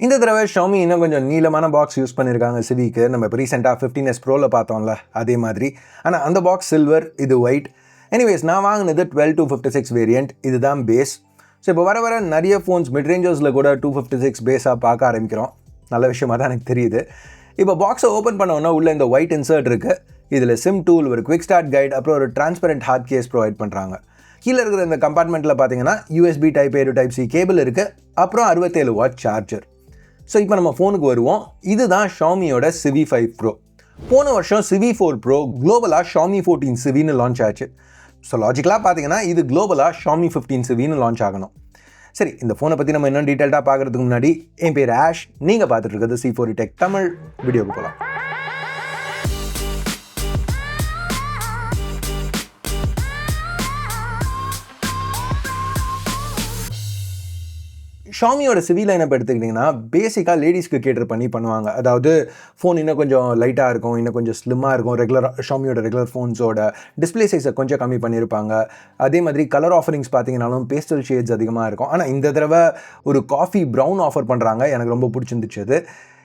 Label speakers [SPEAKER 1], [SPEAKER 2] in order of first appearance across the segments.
[SPEAKER 1] இந்த தடவை ஷாமி இன்னும் கொஞ்சம் நீளமான பாக்ஸ் யூஸ் பண்ணியிருக்காங்க சிவிக்கு நம்ம இப்போ ரீசெண்டாக ஃபிஃப்டீன் எஸ் ப்ரோவில் பார்த்தோம்ல அதே மாதிரி. ஆனால் அந்த பாக்ஸ் சில்வர் இது ஒயிட் எனிவேஸ் நான் வாங்கினது twelve two fifty six variant இதுதான் பேஸ் ஸோ இப்போ வர வர நிறைய ஃபோன்ஸ் மிட் ரேஞ்சர்ஸில் கூட டூ ஃபிஃப்டி சிக்ஸ் பேஸாக பார்க்க ஆரம்பிக்கிறோம். நல்ல விஷயமா தான் எனக்கு தெரியுது. இப்போ பாக்ஸை ஓப்பன் பண்ணோன்னா உள்ள இந்த ஒயிட் இன்சர்ட் இருக்குது இதில் சிம் டூல் ஒரு குவிக் ஸ்டார்ட் கைட் அப்புறம் ஒரு டிரான்ஸ்பரண்ட் ஹார்ட் கேஸ் ப்ரொவைட் பண்ணுறாங்க கீழே இருக்கிற இந்த கம்பார்ட்மெண்ட்டில் பார்த்தீங்கன்னா USB type A to type C cable இருக்குது அப்புறம் அறுபத்தேழு வாட் சார்ஜர் ஸோ இப்போ நம்ம ஃபோனுக்கு வருவோம். இதுதான் ஷாமியோட சிவி ஃபைவ் ப்ரோ போன வருஷம் சிவி ஃபோர் ப்ரோ குளோபலாக ஷாமி ஃபோர்டீன் சிவின்னு லான்ச் ஆச்சு. ஸோ லாஜிக்கலாக பார்த்தீங்கன்னா இது குளோபலாக ஷாமி ஃபிஃப்டீன் சிவின்னு லான்ச் ஆகணும். சரி இந்த ஃபோனை பற்றி நம்ம இன்னும் டீட்டெயில்டாக பார்க்குறதுக்கு முன்னாடி என் பேர் ஆஷ் நீங்கள் பார்த்துட்டு இருக்கிறது சி ஃபோர் டெக் தமிழ். வீடியோக்கு போகலாம் ஷாமியோட சிவி லைனப் எடுத்துக்கிட்டிங்கன்னா பேசிக்காக லேடிஸ்க்கு கேட்டர் பண்ணி பண்ணுவாங்க. அதாவது ஃபோன் இன்னும் கொஞ்சம் லைட்டாக இருக்கும் இன்னும் கொஞ்சம் ஸ்லிம்மாக இருக்கும் ரெகுலர் ஷாமியோட ரெகுலர் ஃபோன்ஸோட டிஸ்பிளே சைஸை கொஞ்சம் கம்மி பண்ணியிருப்பாங்க அதே மாதிரி கலர் ஆஃபரிங்ஸ் பார்த்தீங்கன்னாலும் பேஸ்டல் ஷேட்ஸ் அதிகமாக இருக்கும். ஆனால் இந்த தடவை ஒரு காஃபி ப்ரௌன் ஆஃபர் பண்ணுறாங்க எனக்கு ரொம்ப பிடிச்சிருந்துச்சு அது.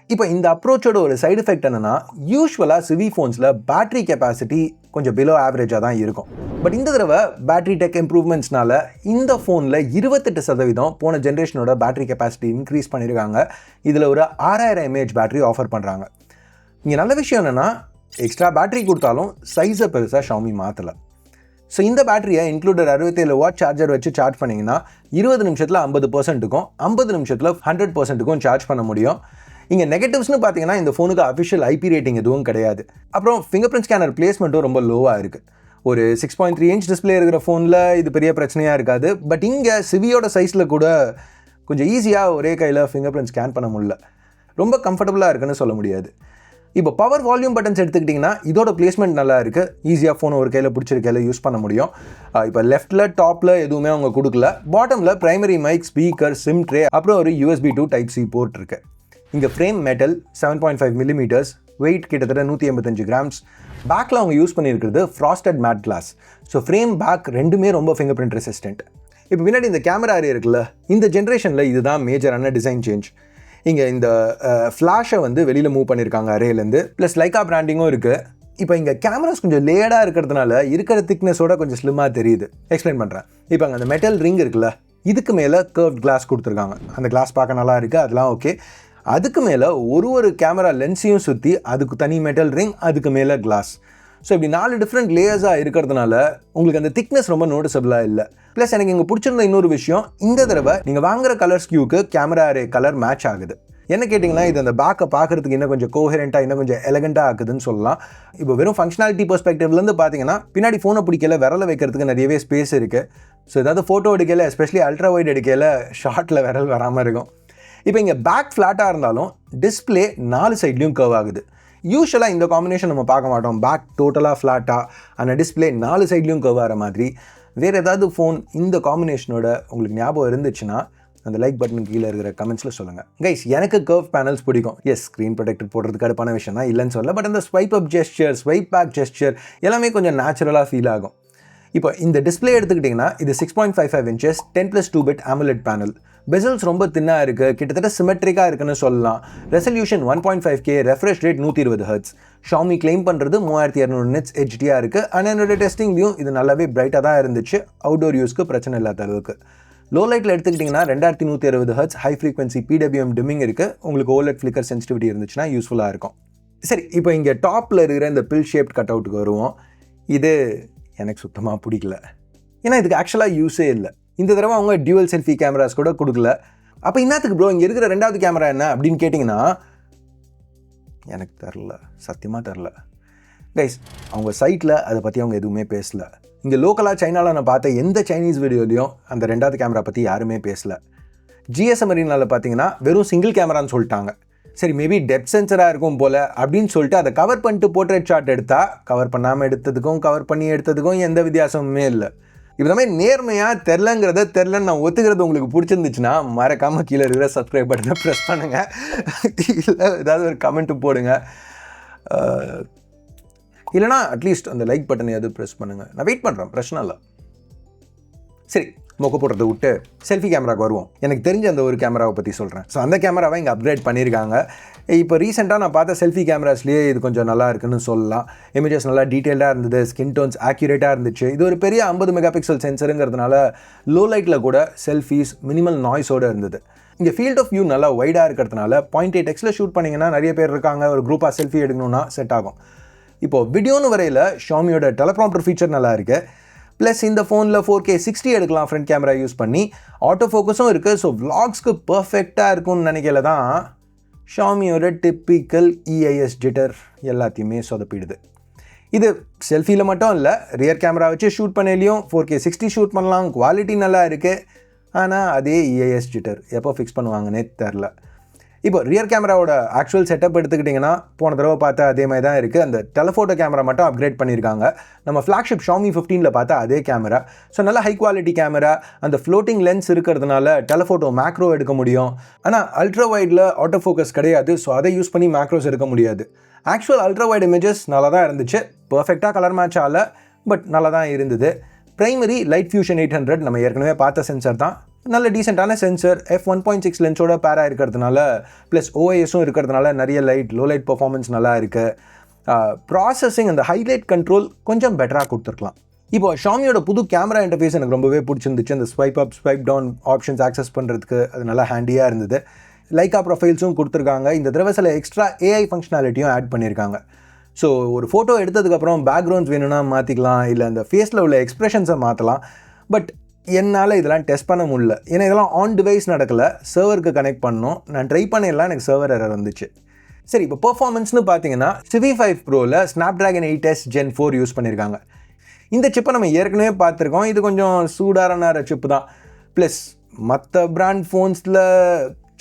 [SPEAKER 1] இப்போ இந்த அப்ரோச்சோட ஒரு சைடு எஃபெக்ட் என்னென்னா யூஸ்வலாக சிவி ஃபோன்ஸில் பேட்டரி கெப்பாசிட்டி கொஞ்சம் பிலோ ஆவரேஜாக தான் இருக்கும். பட் இந்த தடவை பேட்டரி டெக் இம்ப்ரூவ்மெண்ட்ஸ்னால இந்த ஃபோனில் இருபத்தெட்டு சதவீதம் போன ஜென்ரேஷனோட பேட்டரி கெப்பாசிட்டி இன்க்ரீஸ் பண்ணியிருக்காங்க இதில் ஒரு ஆறாயிரம் எம்ஏஹெச் பேட்டரி ஆஃபர் பண்ணுறாங்க இங்கே நல்ல விஷயம் என்னென்னா எக்ஸ்ட்ரா பேட்டரி கொடுத்தாலும் சைஸை பெருசாக ஷாமி மாற்றலை ஸோ இந்த பேட்டரியை இன்க்ளூடட் அறுபத்தேழு வாட் சார்ஜர் வச்சு சார்ஜ் பண்ணிங்கன்னா இருபது நிமிஷத்தில் ஐம்பது பர்சன்ட்டுக்கும் ஐம்பது நிமிஷத்தில் ஹண்ட்ரட் பர்சன்ட்டுக்கும் சார்ஜ் பண்ண முடியும். இங்கே நெகட்டிவ்ஸ்னு பார்த்தீங்கன்னா இந்த ஃபோனுக்கு அஃபிஷியல் ஐபி ரேட்டிங் எதுவும் கிடையாது. அப்புறம் ஃபிங்கர் பிரிண்ட் ஸ்கேனர் பிளேஸ்மெண்ட்டும் ரொம்ப லோவாக இருக்குது ஒரு six point three inch display இருக்கிற ஃபோனில் இது பெரிய பிரச்சனையாக இருக்காது. பட் இங்கே சிவியோட சைஸில் கூட கொஞ்சம் ஈஸியாக ஒரே கையில் ஃபிங்கர் பிரிண்ட் ஸ்கேன் பண்ண முடியல. ரொம்ப கம்ஃபர்டபுளாக இருக்குன்னு சொல்ல முடியாது. இப்போ பவர் வால்யூம் பட்டன்ஸ் எடுத்துக்கிட்டிங்கன்னா இதோட பிளேஸ்மெண்ட் நல்லா இருக்குது ஈஸியாக ஃபோன் ஒரு கையில் பிடிச்சிரு கையில் யூஸ் பண்ண முடியும். இப்போ லெஃப்ட்டில் டாப்பில் எதுவுமே அவங்க கொடுக்கல. பாட்டமில் primary mic speaker SIM tray அப்புறம் ஒரு USB two type C port இருக்குது இங்கே frame metal seven point five millimetres weight கிட்டத்தட்ட நூற்றி எண்பத்தஞ்சு கிராம்ஸ் பேக்கில் அவங்க யூஸ் பண்ணியிருக்கிறது frosted matte glass so frame back ரெண்டுமே ரொம்ப ஃபிங்கர் பிரிண்ட் ரெசிஸ்டன்ட் இப்போ பின்னாடி இந்த கேமரா ஏரியா இருக்குல்ல இந்த ஜென்ரேஷனில் இதுதான் மேஜரான டிசைன் சேஞ்ச் இங்கே இந்த ஃப்ளாஷை வந்து வெளியில் மூவ் பண்ணியிருக்காங்க அரேலேருந்து ப்ளஸ் லைக்கா பிராண்டிங்கும் இருக்குது இப்போ இங்கே கேமராஸ் கொஞ்சம் லேடாக இருக்கிறதுனால இருக்கிற திக்னஸோட கொஞ்சம் ஸ்லிம்மாக தெரியுது. எக்ஸ்பிளைன் பண்ணுறேன் இப்போ அங்கே அந்த மெட்டல் ரிங் இருக்குல்ல இதுக்கு மேலே கர்வ் கிளாஸ் கொடுத்துருக்காங்க. அந்த கிளாஸ் பார்க்க நல்லா இருக்குது அதெல்லாம் ஓகே அதுக்கு மேலே ஒரு ஒரு கேமரா லென்ஸையும் சுற்றி அதுக்கு தனி மெட்டல் ரிங் அதுக்கு மேலே கிளாஸ் ஸோ இப்படி நாலு டிஃப்ரெண்ட் லேயர்ஸாக இருக்கிறதுனால உங்களுக்கு அந்த திக்னஸ் ரொம்ப நோட்டிசபிளாக இல்லை. ப்ளஸ் எனக்கு இங்கே பிடிச்சிருந்த இன்னொரு விஷயம் இந்த தடவை நீங்கள் வாங்குற கலர் ஸ்கியூக்கு கேமரா அரே கலர் மேட்ச் ஆகுது. என்ன கேட்டிங்கன்னா இது அந்த பேக்கை பார்க்குறதுக்கு இன்னும் கொஞ்சம் கோஹரண்ட்டாக இன்னும் கொஞ்சம் எலகண்ட்டாக ஆகுதுன்னு சொல்லலாம். இப்போ வெறும் ஃபங்க்ஷனாலிட்டி பெர்ஸ்பெக்டிவ்லேருந்து பார்த்தீங்கன்னா பின்னாடி ஃபோனை பிடிக்கல விரல வைக்கிறதுக்கு நிறையவே ஸ்பேஸ் இருக்குது ஸோ ஏதாவது ஃபோட்டோ எடுக்கல எஸ்பெஷலி அல்ட்ரா வைட் எடுக்கல ஷார்ட்டில் விரல் வராமல் இருக்கும். இப்போ இங்கே பேக் ஃப்ளாட்டாக இருந்தாலும் டிஸ்பிளே நாலு சைட்லேயும் கர்வ் ஆகுது. யூஸ்வலாக இந்த காம்பினேஷன் நம்ம பார்க்க மாட்டோம். பேக் டோட்டலாக ஃப்ளாட்டாக அந்த டிஸ்பிளே நாலு சைட்லேயும் கர்வ் ஆகிற மாதிரி. வேறு ஏதாவது ஃபோன் இந்த காம்பினேஷனோட உங்களுக்கு ஞாபகம் இருந்துச்சுன்னா அந்த லைக் பட்டன் கீழே இருக்கிற கமெண்ட்ஸில் சொல்லுங்கள் கைஸ் எனக்கு கர்வ் பேனல்ஸ் பிடிக்கும். எஸ் ஸ்க்ரீன் ப்ரொடெக்டர் போடுறதுக்கு அடுப்பான விஷயம் தான் இல்லைன்னு சொல்ல பட் அந்த swipe up gesture swipe back gesture எல்லாமே கொஞ்சம் நேச்சுரலாக ஃபீல் ஆகும். இப்போ இந்த டிஸ்பிளே எடுத்துக்கிட்டிங்கன்னா இது six point five five inches ten plus two bit AMOLED panel bezels ரொம்ப தின்னாக இருக்குது கிட்டத்தட்ட சிமெட்ரிக்காக இருக்குன்னு சொல்லலாம். Resolution one point five K refresh rate நூற்றி இருபது ஹர்ட்ஸ் ஷாமி கிளைம் பண்ணுறது மூவாயிரத்தி இரநூறு நிட்ஸ் ஹெச்டியாக இருக்குது ஆனால் என்னோட டெஸ்டிங்லையும் இது நல்லாவே பிரைட்டாக தான் இருந்துச்சு. அவுடோர் யூஸ்க்கு பிரச்சனை இல்லாத அளவுக்கு. லோ லைட்டில் எடுத்துக்கிட்டிங்கன்னா ரெண்டாயிரத்தி நூற்றி அறுபது hertz high frequency PWM dimming இருக்குது உங்களுக்கு ஓலெட் ஃப்ளிக்கர் சென்சிட்டிவிட்டி இருந்துச்சுன்னா யூஸ்ஃபுல்லாக இருக்கும். சரி இப்போ இங்கே டாப்பில் இருக்கிற இந்த பில் ஷேப்ட் கட் அவுட்டுக்கு வருவோம். இது எனக்கு சுத்தமாக பிடிக்கல. ஏன்னா இதுக்கு ஆக்சுவலாக யூஸே இல்லை. இந்த தடவை அவங்க டியூவல் செல்ஃபி கேமராஸ் கூட கொடுக்கல. அப்போ என்னத்துக்கு ப்ரோ இங்கே இருக்கிற ரெண்டாவது கேமரா என்ன அப்படின்னு கேட்டிங்கன்னா எனக்கு தெரில சத்தியமாக தெரில கைஸ் அவங்க சைட்டில் அதை பற்றி அவங்க எதுவுமே பேசலை. இங்கே லோக்கலாக சைனாவில் நான் பார்த்த எந்த சைனீஸ் வீடியோலையும் அந்த ரெண்டாவது கேமரா பற்றி யாருமே பேசலை. ஜிஎஸ்எம் மரீனாவில் பார்த்தீங்கன்னா வெறும் சிங்கிள் கேமரான்னு சொல்லிட்டாங்க. சரி மேபி டெப் சென்சராக இருக்கும் போல் அப்படின்னு சொல்லிட்டு அதை கவர் பண்ணிட்டு போர்ட்ரேட் ஷாட் எடுத்தால் கவர் பண்ணாமல் எடுத்ததுக்கும் கவர் பண்ணி எடுத்ததுக்கும் எந்த வித்தியாசமுமே இல்லை. இப்போ இந்த மாதிரி நேர்மையாக தெரிலங்கிறத தெரிலன்னு நான் ஒத்துக்கிறது உங்களுக்கு பிடிச்சிருந்துச்சுன்னா மறக்காமல் கீழே இருக்கிற சப்ஸ்கிரைப் பட்டனை ப்ரெஸ் பண்ணுங்கள் இல்லை ஏதாவது ஒரு கமெண்ட்டு போடுங்க. இல்லைனா அட்லீஸ்ட் அந்த லைக் பட்டனை ப்ரெஸ் பண்ணுங்கள் நான் வெயிட் பண்ணுறேன் பிரச்சனை இல்லை. சரி மொக்க போடுறதை விட்டு செல்ஃபி கேமராவுக்கு வருவோம். எனக்கு தெரிஞ்ச அந்த ஒரு கேமராவை பற்றி சொல்கிறேன் ஸோ அந்த கேமராவை இங்கே அப்கிரேட் பண்ணியிருக்காங்க. இப்போ ரீசெண்டாக நான் பார்த்த செல்ஃபி கேமராஸ்லேயே இது கொஞ்சம் நல்லா இருக்குன்னு சொல்லலாம். இமேஜஸ் நல்லா டீட்டெயில்டாக இருந்தது ஸ்கின் டோன்ஸ் ஆக்யூரேட்டாக இருந்துச்சு. இது ஒரு பெரிய ஐம்பது மெகா பிக்சல் சென்சருங்கிறதுனால லோ லைட்டில் கூட செல்ஃபீஸ் மினிமல் நாய்ஸோடு இருந்தது. இங்கே ஃபீல்ட் ஆஃப் வியூ நல்லா வைடாக இருக்கிறதுனால பாயிண்ட் எயிட் எக்ஸில் ஷூட் பண்ணிங்கன்னா நிறைய பேர் இருக்காங்க. ஒரு குரூப்பாக செல்ஃபி எடுக்கணும்னா செட் ஆகும். இப்போது வீடியோன்னு வரையில் ஷாமியோட டெலப்ராம்டர் ஃபீச்சர் நல்லா இருக்குது ப்ளஸ் இந்த ஃபோனில் ஃபோர் கே சிக்ஸ்டி எடுக்கலாம் ஃப்ரண்ட் கேமரா யூஸ் பண்ணி. ஆட்டோ ஃபோக்கஸும் இருக்குது ஸோ விலாக்ஸ்க்கு பர்ஃபெக்டாக இருக்கும்னு நினைக்கல தான் ஷாமியோட டிப்பிக்கல் இஐஎஸ் ஜிட்டர் எல்லாத்தையுமே சொதப்பிடுது. இது செல்ஃபியில் மட்டும் இல்லை ரியர் கேமரா வச்சு ஷூட் பண்ணலையும் ஃபோர் கே சிக்ஸ்டி ஷூட் பண்ணலாம். குவாலிட்டி நல்லா இருக்குது ஆனால் அதே இஐஎஸ் ஜிட்டர் எப்போ ஃபிக்ஸ் பண்ணுவாங்கன்னே தெரில. இப்போ ரியர் கேமராவோட ஆக்சுவல் செட்டப் எடுத்துக்கிட்டிங்கன்னா போன தடவை பார்த்தா அதே மாதிரி தான் இருக்குது அந்த டெலஃபோட்டோ கேமரா மட்டும் அப்கிரேட் பண்ணியிருக்காங்க. நம்ம ஃப்ளாக்ஷிப் ஷாமி ஃபிஃப்டீனில் பார்த்தா அதே கேமரா ஸோ நல்ல ஹை குவாலிட்டி கேமரா அந்த ஃப்ளோட்டிங் லென்ஸ் இருக்கிறதுனால டெலஃபோட்டோ மேக்ரோ எடுக்க முடியும். ஆனால் அல்ட்ரா வைடில் ஆட்டோ ஃபோக்கஸ் கிடையாது. ஸோ அதை யூஸ் பண்ணி மேக்ரோஸ் எடுக்க முடியாது. ஆக்சுவல் அல்ட்ரா வைட் இமேஜஸ் நல்லா தான் இருந்துச்சு. பர்ஃபெக்டாக கலர் மேட்ச் ஆகல. பட் நல்லா தான் இருந்தது. Primary light fusion eight hundred நம்ம ஏற்கனவே பார்த்த சென்சர் தான். நல்ல டீசெண்டான sensor F one point six லென்ஸோட பேராக இருக்கிறதுனால ப்ளஸ் ஓஎஸும் இருக்கிறதுனால நிறைய லைட் லோ லைட் பர்ஃபார்மன்ஸ் நல்லா இருக்குது ப்ராசஸிங் அந்த ஹைலைட் கண்ட்ரோல் கொஞ்சம் பெட்டராக கொடுத்துருக்கலாம். இப்போ ஷாமியோட புது கேமரா இன்டர்ஃபேஸ் எனக்கு ரொம்பவே பிடிச்சிருந்துச்சு. அந்த swipe up swipe down options access பண்ணுறதுக்கு அது நல்லா ஹேண்டியாக இருந்தது. லைக்கா ப்ரொஃபைல்ஸும் கொடுத்துருக்காங்க. இந்த தடவை சில எக்ஸ்ட்ரா ஏஐ ஃபங்க்ஷனாலிட்டியும் ஆட் பண்ணியிருக்காங்க. ஸோ ஒரு ஃபோட்டோ எடுத்ததுக்கப்புறம் பேக்ரவுண்ட்ஸ் வேணும்னா மாற்றிக்கலாம் இல்லை அந்த ஃபேஸில் உள்ள எக்ஸ்ப்ரெஷன்ஸை மாற்றலாம் பட் என்னால் இதெல்லாம் டெஸ்ட் பண்ண முடியல. ஏன்னா இதெல்லாம் ஆன் டிவைஸ் நடக்கலை. சர்வருக்கு கனெக்ட் பண்ணோம். நான் ட்ரை பண்ணிடலாம் எனக்கு சர்வர் எரர் வந்துச்சு. சரி இப்போ பெர்ஃபார்மன்ஸ்னு பார்த்தீங்கன்னா CV five ப்ரோவில் Snapdragon eight S gen four use பண்ணியிருக்காங்க இந்த சிப்பை நம்ம ஏற்கனவே பார்த்துருக்கோம் இது கொஞ்சம் சூடாரனார சிப்பு தான். ப்ளஸ் மற்ற பிராண்ட் ஃபோன்ஸில்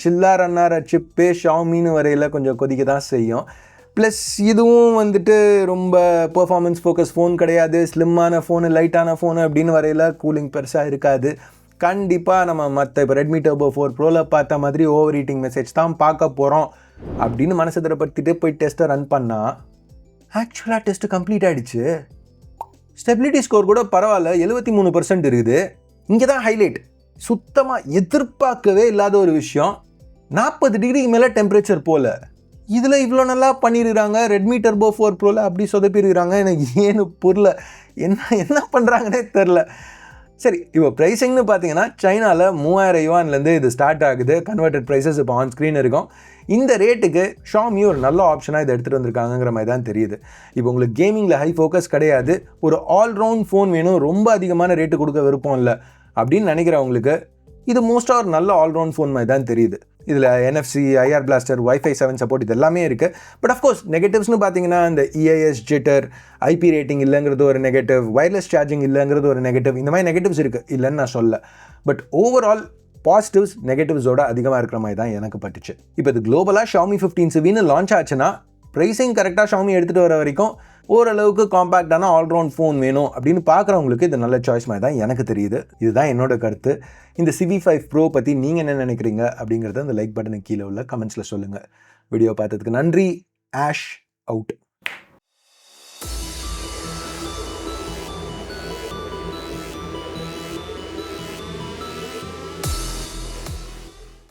[SPEAKER 1] சில்லாரன்னார சிப்பே ஷாமின்னு வரையில் கொஞ்சம் கொதிக்க தான் செய்யும். ப்ளஸ் இதுவும் வந்துட்டு ரொம்ப பெர்ஃபார்மன்ஸ் ஃபோக்கஸ் ஃபோன் கிடையாது. ஸ்லிம்மான ஃபோனு லைட்டான ஃபோனு அப்படின்னு வரையில் கூலிங் பெருசாக இருக்காது. கண்டிப்பாக நம்ம மற்ற இப்போ ரெட்மி டர்போ ஃபோர் ப்ரோவில் பார்த்த மாதிரி ஓவர் ஹீட்டிங் மெசேஜ் தான் பார்க்க போகிறோம் அப்படின்னு மனசு திடப்படுத்திட்டு போய் டெஸ்ட்டை ரன் பண்ணால் ஆக்சுவலாக டெஸ்ட்டு கம்ப்ளீட் ஆகிடுச்சு ஸ்டெபிலிட்டி ஸ்கோர் கூட பரவாயில்ல எழுபத்தி மூணு பர்சன்ட் இருக்குது. இங்கே தான் ஹைலைட் சுத்தமாக எதிர்பார்க்கவே இல்லாத ஒரு விஷயம். நாற்பது டிகிரிக்கு மேலே டெம்பரேச்சர் போகல இதில் இவ்வளோ நல்லா பண்ணியிருக்கிறாங்க ரெட்மி டர்போ ஃபோர் ப்ரோவில் அப்படி சொதப்பிருக்கிறாங்க எனக்கு ஏன்னு புரியல. என்ன என்ன பண்ணுறாங்கன்னே தெரில சரி இப்போ ப்ரைஸிங்னு பார்த்தீங்கன்னா சைனாவில் மூவாயிரம் யுவான்லேருந்து இது ஸ்டார்ட் ஆகுது. கன்வெர்டட் ப்ரைஸஸ் இப்போ ஆன் ஸ்க்ரீன் இருக்கும். இந்த ரேட்டுக்கு ஷாமி ஒரு நல்ல ஆப்ஷனாக இதை எடுத்துகிட்டு வந்திருக்காங்கிற மாதிரி தான் தெரியுது. இப்போ உங்களுக்கு கேமிங்கில் ஹை ஃபோக்கஸ் கிடையாது. ஒரு ஆல்ரவுண்ட் ஃபோன் வேணும். ரொம்ப அதிகமான ரேட்டு கொடுக்க விருப்பம் இல்லை. அப்படின்னு நினைக்கிறவங்களுக்கு இது மோஸ்ட்டாக ஒரு நல்ல ஆல்ரவுண்ட் ஃபோன் மாதிரி தான் தெரியுது. இதில் NFC IR blaster wifi seven support இது எல்லாமே இருக்குது பட் அஃப்கோர்ஸ் நெகட்டிவ்ஸ்னு பார்த்தீங்கன்னா இந்த இஐஎஸ் ஜிட்டர் ஐபி ரேட்டிங் இல்லைங்கிறது ஒரு நெகட்டிவ் ஒயர்லெஸ் சார்ஜிங் இல்லைங்கிறது ஒரு நெகட்டிவ் இந்த மாதிரி நெகட்டிவ்ஸ் இருக்குது இல்லைன்னு நான் சொல்ல பட் ஓவரால் பாசிட்டிவ்ஸ் நெகட்டிவ்ஸோட அதிகமாக இருக்கிற மாதிரி தான் எனக்கு பட்டுச்சு. இப்போ இது குளோபலாக ஷாமி ஃபிஃப்டீன் சிவின்னு லான்ச் ஆச்சுன்னா ப்ரைஸிங் கரெக்டாக ஷாமி எடுத்துகிட்டு வர வரைக்கும் ஓரளவுக்கு காம்பேக்டான ஆல்ரவுண்ட் ஃபோன் வேணும் அப்படின்னு பார்க்குறவங்களுக்கு இது நல்ல சாய்ஸ் மாதிரி தான் எனக்கு தெரியுது. இதுதான் என்னோட கருத்து. இந்த சிவி ஃபைவ் ப்ரோ பற்றி நீங்கள் என்ன நினைக்கிறீங்க அப்படிங்கிறத அந்த லைக் பட்டனுக்கு கீழே உள்ள கமெண்ட்ஸில் சொல்லுங்கள் வீடியோ பார்த்ததுக்கு நன்றி. Ash out